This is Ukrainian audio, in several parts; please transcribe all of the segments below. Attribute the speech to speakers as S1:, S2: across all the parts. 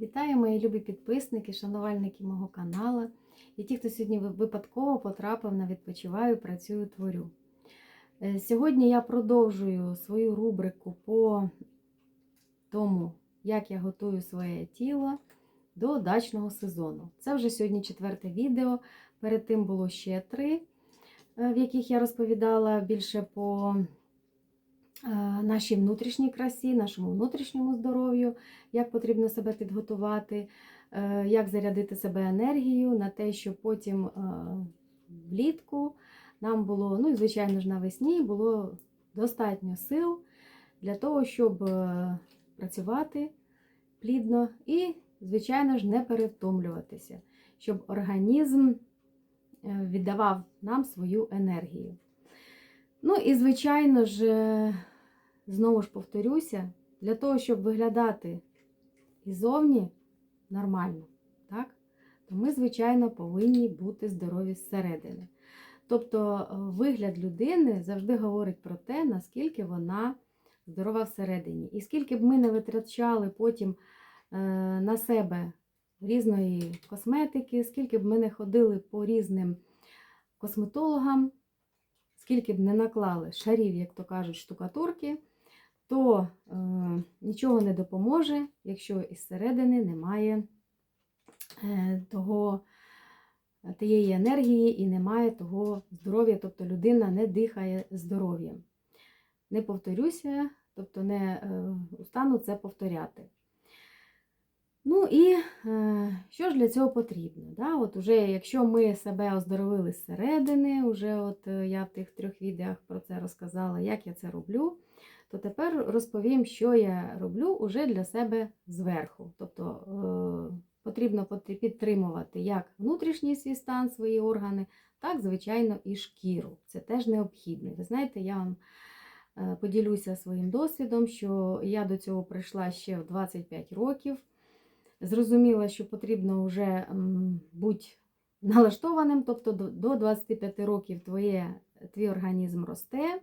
S1: Вітаю, мої любі підписники, шанувальники мого каналу і ті, хто сьогодні випадково потрапив на відпочиваю, працюю, творю. Е, Сьогодні я продовжую свою рубрику по тому, як я готую своє тіло до дачного сезону. Це вже сьогодні четверте відео. Перед тим було ще три, е, в яких я розповідала більше по нашій внутрішній красі, нашому внутрішньому здоров'ю, як потрібно себе підготувати, е, як зарядити себе енергією на те, щоб потім е, влітку нам було, ну і звичайно ж навесні, було достатньо сил для того, щоб е, працювати плідно і, звичайно ж, не перевтомлюватися, щоб організм е, віддавав нам свою енергію. Ну і, звичайно ж, е, знову ж повторюся, для того, щоб виглядати ізовні нормально, так? то ми, звичайно, повинні бути здорові зсередини. Тобто е, вигляд людини завжди говорить про те, наскільки вона здорова всередині. І скільки б ми не витрачали потім е, на себе різної косметики, скільки б ми не ходили по різним косметологам, скільки б не наклали шарів, як то кажуть, штукатурки, то е, нічого не допоможе, якщо із середини немає е, того, тієї енергії і немає того здоров'я, тобто людина не дихає здоров'ям. Не повторюся, тобто не е, устану це повторяти. Ну і е, що ж для цього потрібно? Да? От уже, якщо ми себе оздоровили зсередини, уже от е, я в тих трьох відео про це розказала, як я це роблю, то тепер розповім, що я роблю уже для себе зверху. Тобто е, потрібно підтримувати як внутрішній свій стан, свої органи, так, звичайно, і шкіру. Це теж необхідно. Ви знаєте, я вам е, поділюся своїм досвідом, що я до цього прийшла ще в 25 років. Зрозуміла, що потрібно вже бути налаштованим, тобто до 25 років твоє, твій організм росте,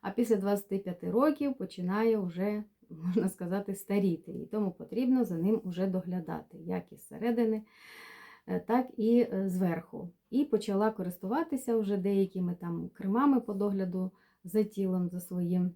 S1: а після 25 років починає вже, можна сказати, старіти. І тому потрібно за ним вже доглядати, як із середини, е, так і е, зверху. І почала користуватися вже деякими там кремами по догляду за тілом, за своїм.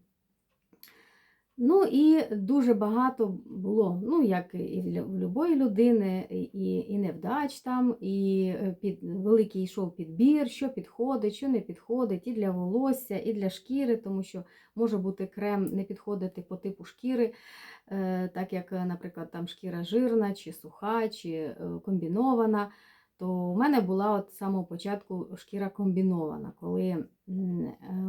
S1: Ну і дуже багато було, ну як і в лю- в любої людини, і, і невдач там, і е, під, великий йшов підбір, що підходить, що не підходить, і для волосся, і для шкіри, тому що може бути крем не підходити по типу шкіри, е, так як, е, наприклад, там шкіра жирна, чи суха, чи комбінована. То у мене була от з самого початку шкіра комбінована, коли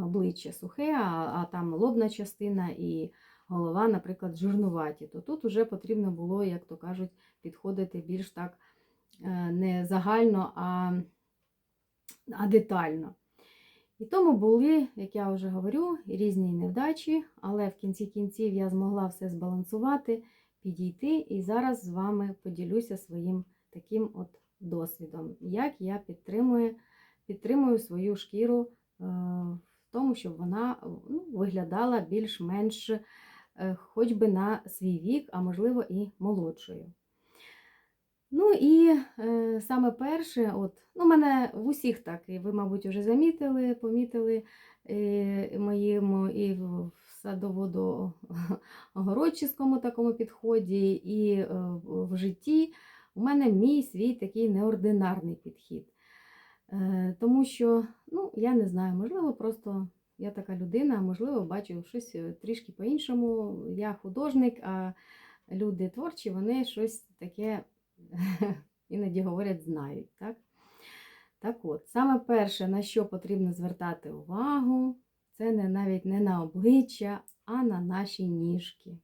S1: обличчя сухе, а, а там лобна частина і голова, наприклад, жирнуваті, то тут вже потрібно було, як то кажуть, підходити більш так е, не загально, а, а детально. І тому були, як я вже говорю, різні невдачі, але в кінці кінців я змогла все збалансувати, підійти, і зараз з вами поділюся своїм таким от досвідом, як я підтримую, підтримую свою шкіру е, в тому, щоб вона ну, виглядала більш-менш хоч би на свій вік, а можливо і молодшою. Ну і е, саме перше, от, ну, мене в усіх так, і ви, мабуть, вже замітили, помітили е, моєму і в садоводо-огородческому такому підході, і е, в житті у мене мій свій такий неординарний підхід. Е, тому що, ну, я не знаю, можливо, просто я така людина, можливо, бачу щось е, трішки по-іншому. Я художник, а люди творчі, вони щось таке іноді говорять, знають. Так? так от, саме перше, на що потрібно звертати увагу, це не навіть не на обличчя, а на наші ніжки.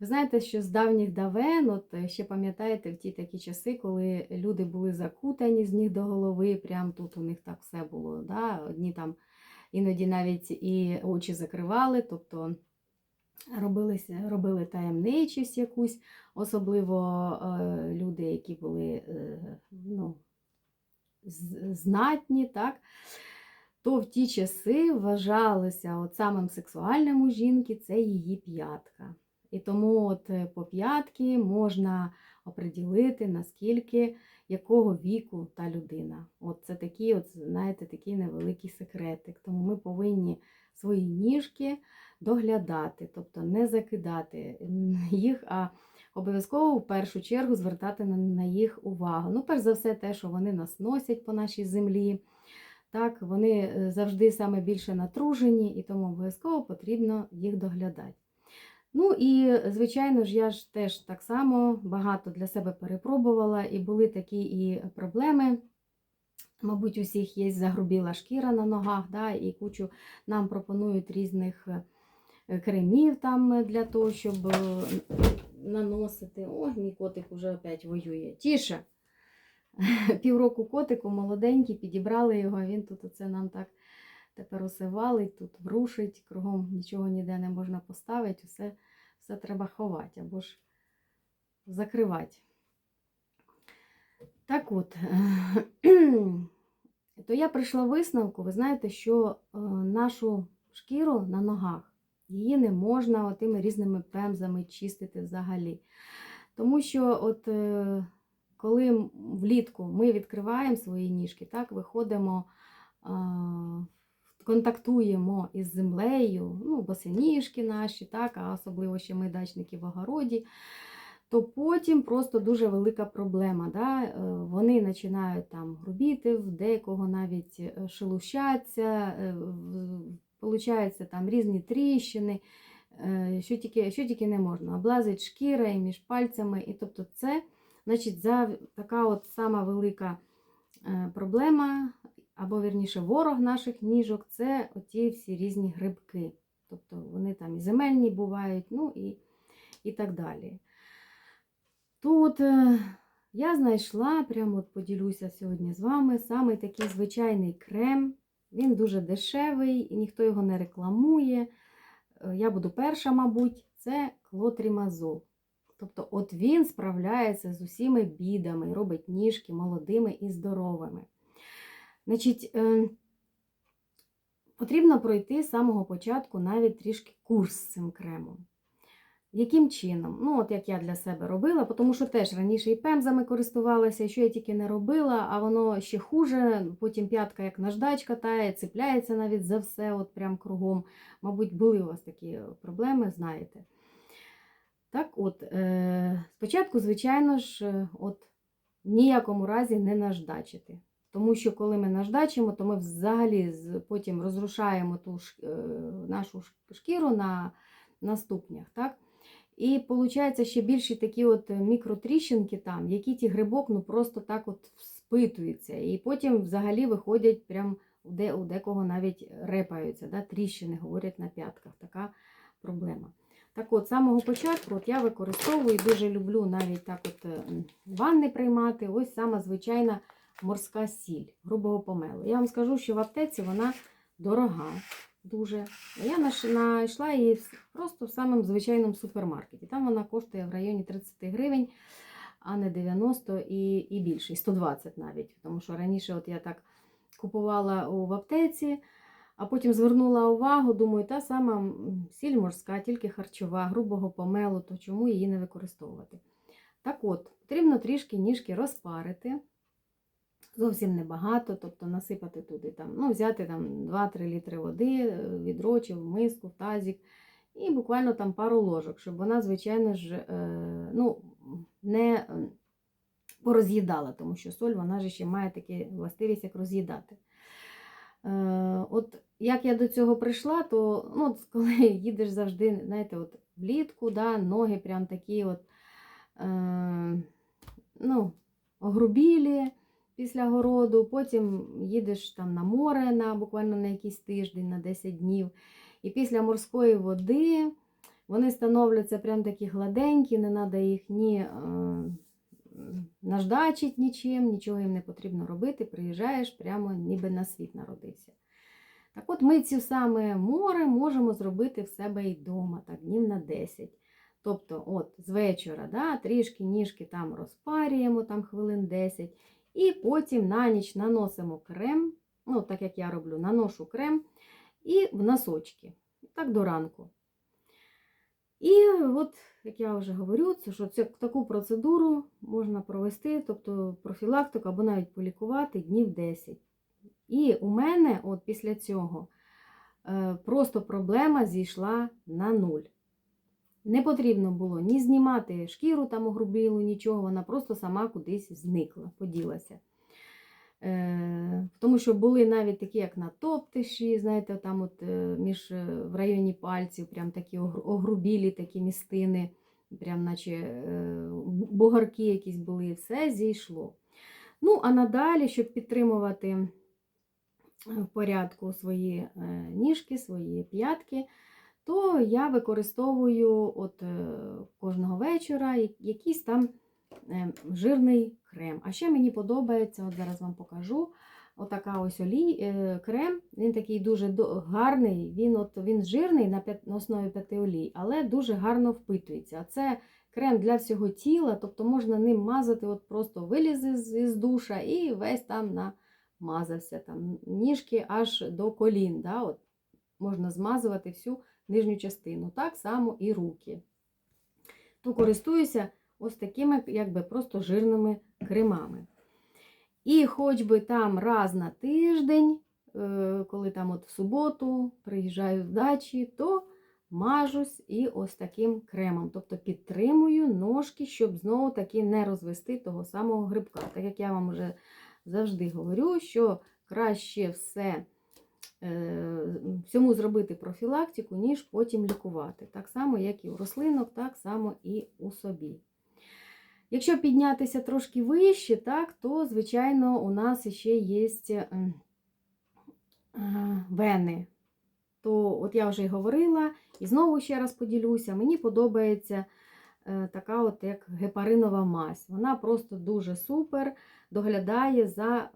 S1: Ви знаєте, що з давніх давен, от е, ще пам'ятаєте, в ті такі часи, коли люди були закутані з ніг до голови, прям тут у них так все було. Да? Одні там іноді навіть і очі закривали, тобто робили, робили таємничість якусь, особливо е, люди, які були е, ну, знатні, так? то в ті часи вважалося от самим сексуальним у жінки це її п'ятка. І тому от е, по п'ятки можна оприділити, наскільки якого віку та людина. От це такий, от, знаєте, такий невеликий секретик. Тому ми повинні свої ніжки доглядати, тобто не закидати їх, а обов'язково в першу чергу звертати на, на їх увагу. Ну, перш за все, те, що вони нас носять по нашій землі. Так, вони е, завжди саме більше натружені, і тому обов'язково потрібно їх доглядати. Ну і, звичайно ж, я ж теж так само багато для себе перепробувала, і були такі і проблеми. Мабуть, у всіх є загрубіла шкіра на ногах, да, і кучу нам пропонують різних е, кремів там для того, щоб е, наносити. Ой, мій котик уже опять воює. Тіше! Півроку котику молоденький, підібрали його, а він тут оце нам так тепер усе валить, тут врушить, кругом нічого ніде не можна поставити, все, все треба ховати або ж закривати. Так от, то я прийшла висновку, ви знаєте, що е, нашу шкіру на ногах, її не можна отими різними пемзами чистити взагалі. Тому що, от, е, коли влітку ми відкриваємо свої ніжки, так, виходимо, контактуємо із землею, ну, босоніжки наші, так, а особливо ще ми дачники в огороді, то потім просто дуже велика проблема. Да? е, Вони починають там грубіти, в декого навіть е, шелущаться, е, получаються там різні тріщини, що тільки, що тільки не можна. Облазить шкіра і між пальцями. І тобто це значить, за така от сама велика проблема, або вірніше ворог наших ніжок це оті всі різні грибки. Тобто вони там і земельні бувають, ну і, і так далі. Тут е, я знайшла, прямо от поділюся сьогодні з вами, саме такий звичайний крем. Він дуже дешевий, і ніхто його не рекламує. Е, Я буду перша, мабуть, це клотрімазол. Тобто, от він справляється з усіми бідами, робить ніжки молодими і здоровими. Значить, е, потрібно пройти з самого початку навіть трішки курс з цим кремом. Яким чином? Ну, от як я для себе робила, тому що теж раніше і пемзами користувалася, що я тільки не робила, а воно ще хуже. Потім п'ятка як наждач катає, цепляється навіть за все, от прям кругом. Мабуть, були у вас такі проблеми, знаєте. Так от, е, спочатку, звичайно ж, е, от ніякому разі не наждачити. Тому що коли ми наждачимо, то ми взагалі потім розрушаємо ту е, нашу шкіру на, на ступнях. Так? І виходить ще більші такі от мікротріщинки там, які ті грибок ну, просто так от спитуються. І потім взагалі виходять прям де, у декого навіть репаються, да? тріщини говорять на п'ятках. Така проблема. Так от, з самого початку от я використовую, дуже люблю навіть так от е, ванни приймати. Ось сама звичайна морська сіль грубого помелу. Я вам скажу, що в аптеці вона дорога дуже. Я знайшла її просто в самому звичайному супермаркеті. Там вона коштує в районі 30 гривень, а не 90 і, і більше, і 120 навіть. Тому що раніше от я так купувала в аптеці. А потім звернула увагу, думаю, та сама сіль морська, тільки харчова, грубого помелу, то чому її не використовувати? Так от, потрібно трішки ніжки розпарити, зовсім небагато, тобто насипати туди, там, ну, взяти там 2-3 літри води, е, відро чи в миску, в тазик, і буквально там пару ложок, щоб вона, звичайно ж, е, ну, не е, пороз'їдала, тому що соль, вона ж ще має таку властивість, як роз'їдати. От як я до цього прийшла, то ну, от коли їдеш завжди, знаєте, от влітку, да, ноги прям такі от, е, ну, огрубілі після городу, потім їдеш там на море на, буквально на якийсь тиждень, на 10 днів. І після морської води вони становляться прям такі гладенькі, не треба їх ні е, наждачить нічим, нічого їм не потрібно робити, приїжджаєш прямо ніби на світ народився. Так от ми ці саме море можемо зробити в себе і вдома, так, днів на 10. Тобто, от з вечора да, трішки ніжки там розпарюємо, там хвилин 10, і потім на ніч наносимо крем, ну, так як я роблю, наношу крем і в носочки. Так до ранку. І от, як я вже говорю, що це, таку процедуру можна провести, тобто профілактику або навіть полікувати днів 10. І у мене от після цього е, просто проблема зійшла на нуль. Не потрібно було ні знімати шкіру там огрубілу, нічого, вона просто сама кудись зникла, поділася. Е, тому що були навіть такі, як натоптиші, знаєте, там от е, між е, в районі пальців, прям такі огрубілі такі містини, прям наче е, бугарки якісь були, все зійшло. Ну, а надалі, щоб підтримувати е, в порядку свої ніжки, свої п'ятки, то я використовую от е, кожного вечора якийсь там е, жирний крем. А ще мені подобається, от зараз вам покажу. Отака ось олій, е, крем. Він такий дуже гарний. Він от він жирний на, основі п'яти олій, але дуже гарно впитується. А це крем для всього тіла, тобто можна ним мазати, от просто виліз із, із душа і весь там намазався. Там, ніжки аж до колін. Да? От, можна змазувати всю нижню частину. Так само і руки. То користуюся ось такими якби просто жирними кремами. І хоч би там раз на тиждень, е, коли там от в суботу приїжджаю з дачі, то мажусь і ось таким кремом. Тобто підтримую ножки, щоб знову таки не розвести того самого грибка. Так як я вам вже завжди говорю, що краще все всьому зробити профілактику, ніж потім лікувати. Так само, як і у рослинок, так само і у собі. Якщо піднятися трошки вище, так, то, звичайно, у нас ще є е, е, вени. То, от я вже й говорила, і знову ще раз поділюся, мені подобається е, така от як гепаринова мазь. Вона просто дуже супер доглядає за е,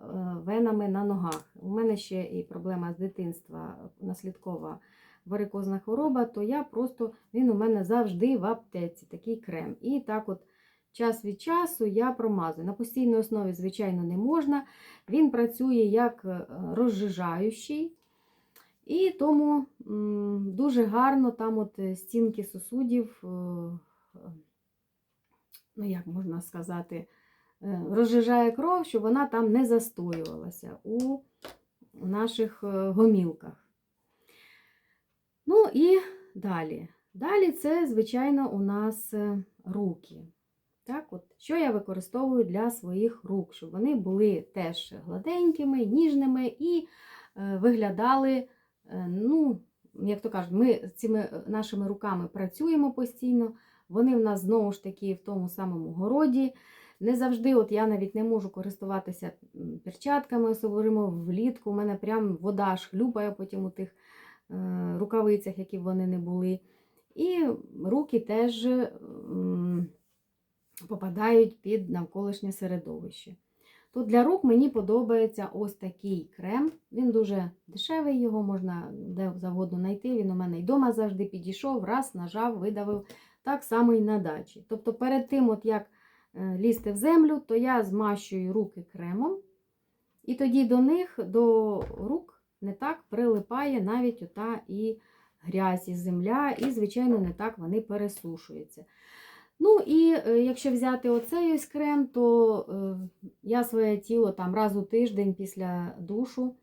S1: венами на ногах. У мене ще і проблема з дитинства, наслідкова варикозна хвороба, то я просто, він у мене завжди в аптеці, такий крем. І так от час від часу я промазую. На постійній основі, звичайно, не можна. Він працює як е, розжижаючий. І тому дуже гарно там от е, стінки сосудів, е, е, ну як можна сказати, е, розжижає кров, щоб вона там не застоювалася у наших е, гомілках. Ну і далі. Далі це, звичайно, у нас е, руки. Так, от, що я використовую для своїх рук, щоб вони були теж гладенькими, ніжними і виглядали, ну, як то кажуть, ми цими нашими руками працюємо постійно, вони в нас знову ж таки в тому самому городі. Не завжди, от я навіть не можу користуватися перчатками, особливо влітку. У мене прям вода аж хлюпає потім у тих е, рукавицях, які вони не були. І руки теж м, попадають під навколишнє середовище. Тут для рук мені подобається ось такий крем. Він дуже дешевий, його можна де завгодно знайти. Він у мене й вдома завжди підійшов, раз, нажав, видавив. Так само і на дачі. Тобто, перед тим, от як е, лізти в землю, то я змащую руки кремом, і тоді до них, до рук, не так прилипає навіть ота і грязь, і земля, і, звичайно, не так вони пересушуються. Ну і е, якщо взяти оцей ось крем, то е, я своє тіло там раз у тиждень після душу,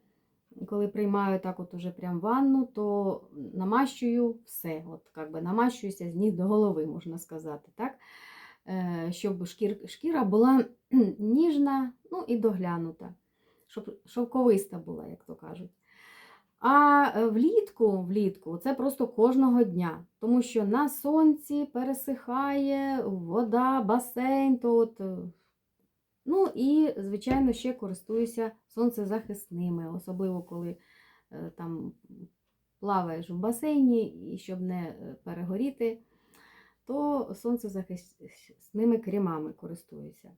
S1: коли приймаю так от уже прям ванну, то намащую все. От як би намащуюся з ніг до голови, можна сказати, так? Е, щоб шкір, шкіра була ніжна, ну і доглянута, щоб шовковиста була, як то кажуть. А е, влітку, влітку це просто кожного дня, тому що на сонці пересихає вода, басейн. То от, е, ну і, звичайно, ще користуюся сонцезахисними, особливо коли е, там плаваєш в басейні, і щоб не е, перегоріти, то сонцезахисними кремами користуюся.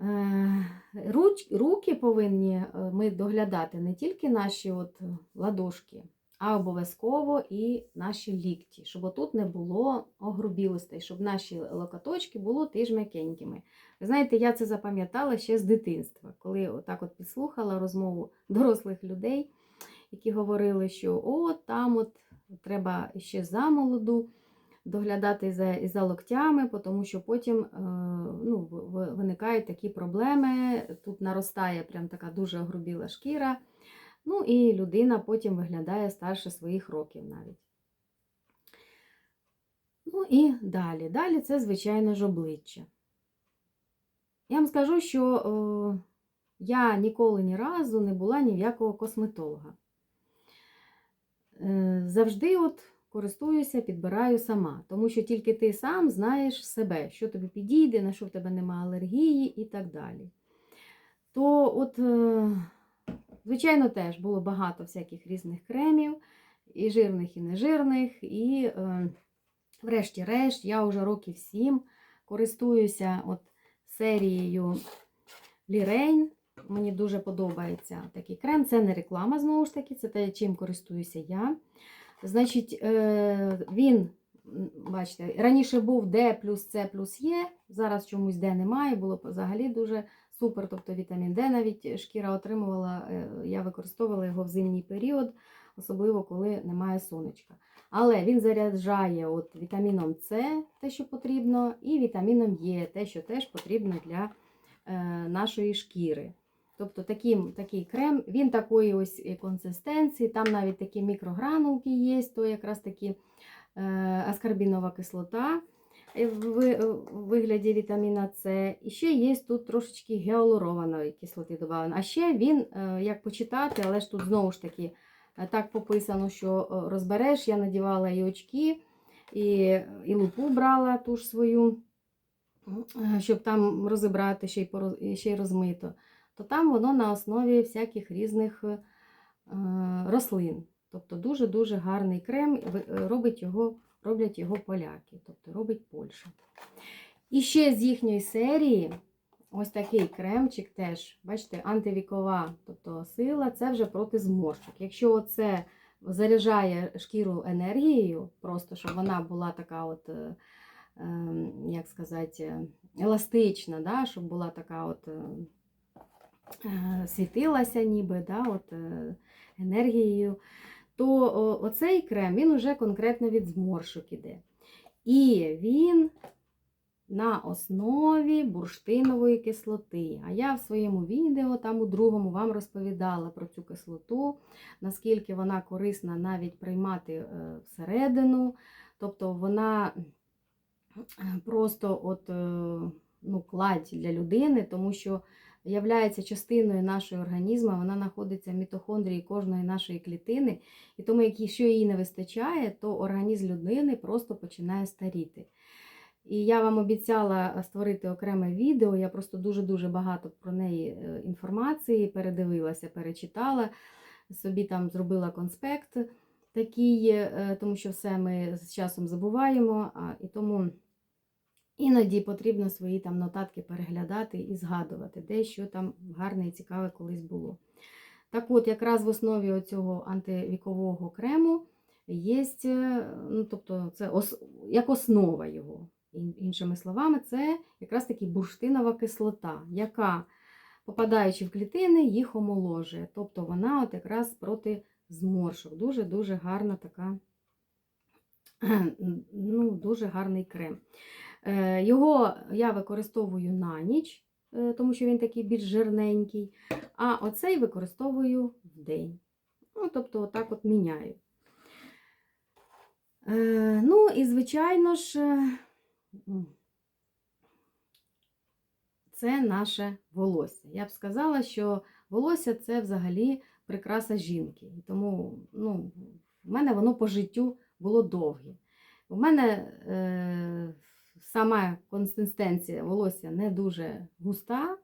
S1: Е, Руч, руки повинні ми доглядати не тільки наші от ладошки, а обов'язково і наші лікті, щоб отут не було огрубілостей, щоб наші локоточки були теж м'якенькими. Знаєте, я це запам'ятала ще з дитинства, коли отак от підслухала розмову дорослих людей, які говорили, що о, там от треба ще замолоду доглядати за, за локтями, тому що потім е, ну, виникають такі проблеми. Тут наростає прям така дуже огрубіла шкіра. Ну і людина потім виглядає старше своїх років навіть. Ну і далі. Далі це, звичайно ж, обличчя. Я вам скажу, що е, я ніколи ні разу не була ні в якого косметолога. Е, завжди от користуюся, підбираю сама, тому що тільки ти сам знаєш себе, що тобі підійде, на що в тебе немає алергії і так далі. То, от, е, звичайно, теж було багато всяких різних кремів, і жирних, і нежирних, і, е, врешті-решт, я вже років 7 користуюся от серією Лірейн. Мені дуже подобається такий крем. Це не реклама, знову ж таки, це те, чим користуюся я. Значить, е, він, бачите, раніше був D плюс С плюс Е, зараз чомусь D немає, було взагалі дуже супер. Тобто вітамін D навіть шкіра отримувала, е, я використовувала його в зимній період, особливо коли немає сонечка. Але він заряджає от вітаміном С, те, що потрібно, і вітаміном Е, те, що теж потрібно для е, нашої шкіри. Тобто такий, такий крем, він такої ось консистенції, там навіть такі мікрогранулки є, то якраз таки е, аскорбінова кислота е, в вигляді вітаміна С. І ще є тут трошечки гіалурованої кислоти додано. А ще він, як почитати, але ж тут знову ж таки так пописано, що е, розбереш, я надівала і очки, і, і лупу брала ту ж свою, е, щоб там розібрати ще й, пороз- ще й розмито то там воно на основі всяких різних е, рослин. Тобто дуже-дуже гарний крем, е, робить його, роблять його поляки, тобто робить Польща. І ще з їхньої серії ось такий кремчик теж, бачите, антивікова тобто сила, це вже проти зморшок. Якщо це заряджає шкіру енергією, просто щоб вона була така от. е, ем, Як сказати, еластична, да, щоб була така от е, е, світилася ніби да, от, енергією, то оцей крем він уже конкретно від зморшок іде. І він на основі бурштинової кислоти. А я в своєму відео, там у другому, вам розповідала про цю кислоту, наскільки вона корисна навіть приймати е, всередину. Тобто вона просто от, е, ну, кладь для людини, тому що являється частиною нашого організму, вона знаходиться в мітохондрії кожної нашої клітини, і тому, якщо її не вистачає, то організм людини просто починає старіти. І я вам обіцяла створити окреме відео, я просто дуже-дуже багато про неї е, інформації передивилася, перечитала, собі там зробила конспект такий, е, тому що все ми з часом забуваємо, і тому Іноді потрібно свої там нотатки переглядати і згадувати, де що там гарне і цікаве колись було. Так от, якраз в основі цього антивікового крему є, ну, тобто це ос, як основа його. Ін- Іншими словами, це якраз таки бурштинова кислота, яка, попадаючи в клітини, їх омоложує. Тобто вона от якраз проти зморшок. Дуже-дуже гарна така, ну, дуже гарний крем. Е, Його я використовую на ніч, е, тому що він такий більш жирненький, а оцей використовую в день. Ну, тобто, отак от міняю. Е, Ну, і, звичайно ж, це наше волосся. Я б сказала, що волосся це взагалі прикраса жінки. І Тому ну, в мене воно по життю було довге. У мене е, сама консистенція волосся не дуже густа,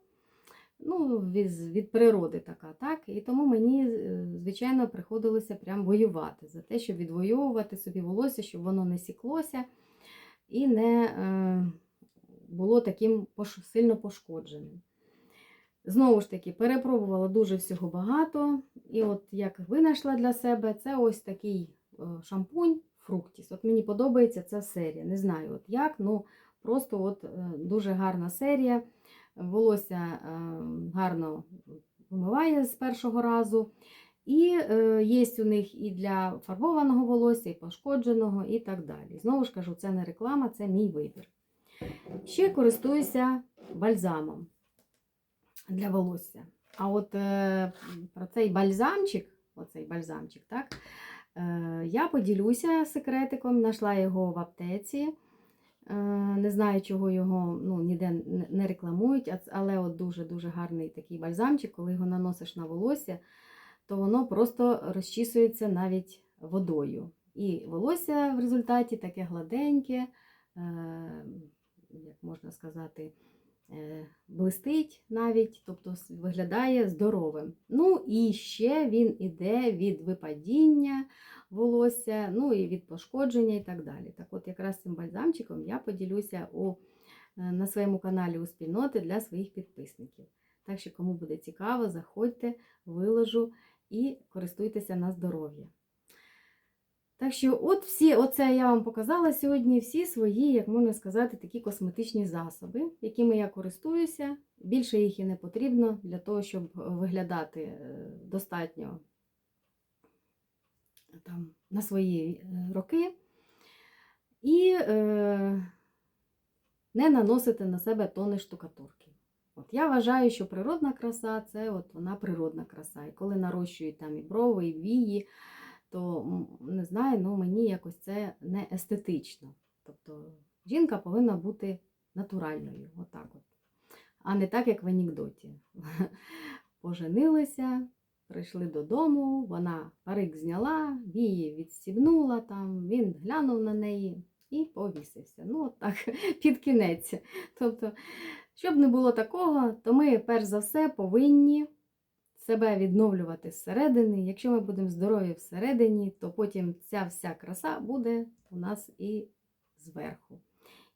S1: ну, від, від природи така, так? І тому мені, е, звичайно, приходилося прям воювати за те, щоб відвоювати собі волосся, щоб воно не сіклося і не е, було таким сильно пошкодженим. Знову ж таки, перепробувала дуже всього багато. І от як винайшла для себе, це ось такий е, шампунь Фруктіс. От мені подобається ця серія. Не знаю от як, ну просто от е, дуже гарна серія. Волосся гарно вимиває з першого разу. І е, є у них і для фарбованого волосся, і пошкодженого, і так далі. Знову ж кажу, це не реклама, це мій вибір. Ще користуюся бальзамом для волосся. А от е, про цей бальзамчик, оцей бальзамчик, так, е, я поділюся секретиком, знайшла його в аптеці. Е, Не знаю, чого його ну, ніде не- рекламують, але от дуже-дуже гарний такий бальзамчик, коли його наносиш на волосся, то воно просто розчісується навіть водою. І волосся в результаті таке гладеньке, е, як можна сказати, е, блистить навіть, тобто виглядає здоровим. Ну і ще він іде від випадіння волосся, ну і від пошкодження і так далі. Так от якраз цим бальзамчиком я поділюся у, е, на своєму каналі у спільноти для своїх підписників. Так що, кому буде цікаво, заходьте, виложу і користуйтеся на здоров'я. Так що, от всі, оце я вам показала сьогодні всі свої, як можна сказати, такі косметичні засоби, якими я користуюся. Більше їх і не потрібно для того, щоб виглядати е, достатньо там, на свої е, роки. І е, не наносити на себе тони штукатурки. От я вважаю, що природна краса це от вона природна краса. І коли нарощують там і брови, і вії, то не знаю, ну мені якось це не естетично. Тобто жінка повинна бути натуральною, отак от. А не так, як в анекдоті. Поженилися, прийшли додому, вона парик зняла, вії відстібнула, там, він глянув на неї і повісився. Ну, от так, під кінець. Тобто, щоб не було такого, то ми перш за все повинні себе відновлювати зсередини. Якщо ми будемо здорові всередині, то потім ця вся краса буде у нас і зверху.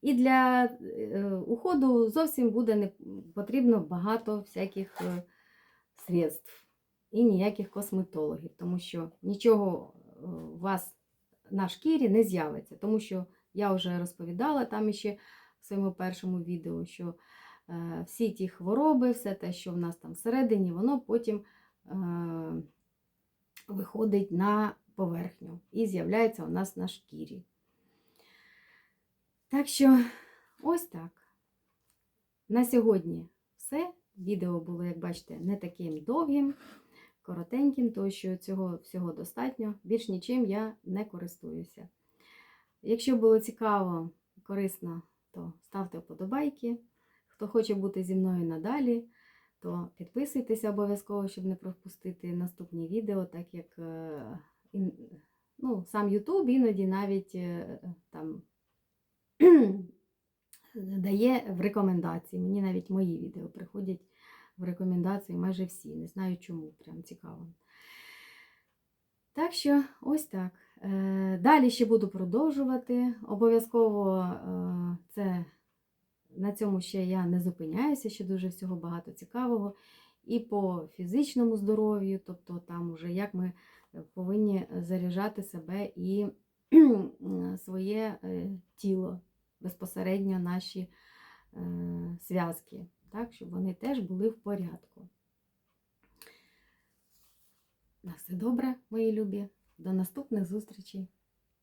S1: І для е, уходу зовсім буде не потрібно багато всяких е, средств і ніяких косметологів, тому що нічого е, у вас на шкірі не з'явиться. Тому що я вже розповідала там ще в своєму першому відео, що всі ті хвороби, все те, що в нас там всередині, воно потім е, виходить на поверхню і з'являється у нас на шкірі. Так що ось так. На сьогодні все. Відео було, як бачите, не таким довгим, коротеньким, тому що цього всього достатньо. Більш нічим я не користуюся. Якщо було цікаво, корисно, то ставте вподобайки. Хто хоче бути зі мною надалі, то підписуйтеся обов'язково, щоб не пропустити наступні відео, так як е, ну, сам YouTube іноді навіть е, там дає в рекомендації. Мені навіть мої відео приходять в рекомендації майже всі. Не знаю чому, прям цікаво. Так що, ось так. Е, Далі ще буду продовжувати. Обов'язково це на цьому ще я не зупиняюся, ще дуже всього багато цікавого. І по фізичному здоров'ю, тобто там уже як ми повинні заряджати себе і своє е, тіло, безпосередньо наші е, зв'язки, так, щоб вони теж були в порядку. На все добре, мої любі. До наступних зустрічей.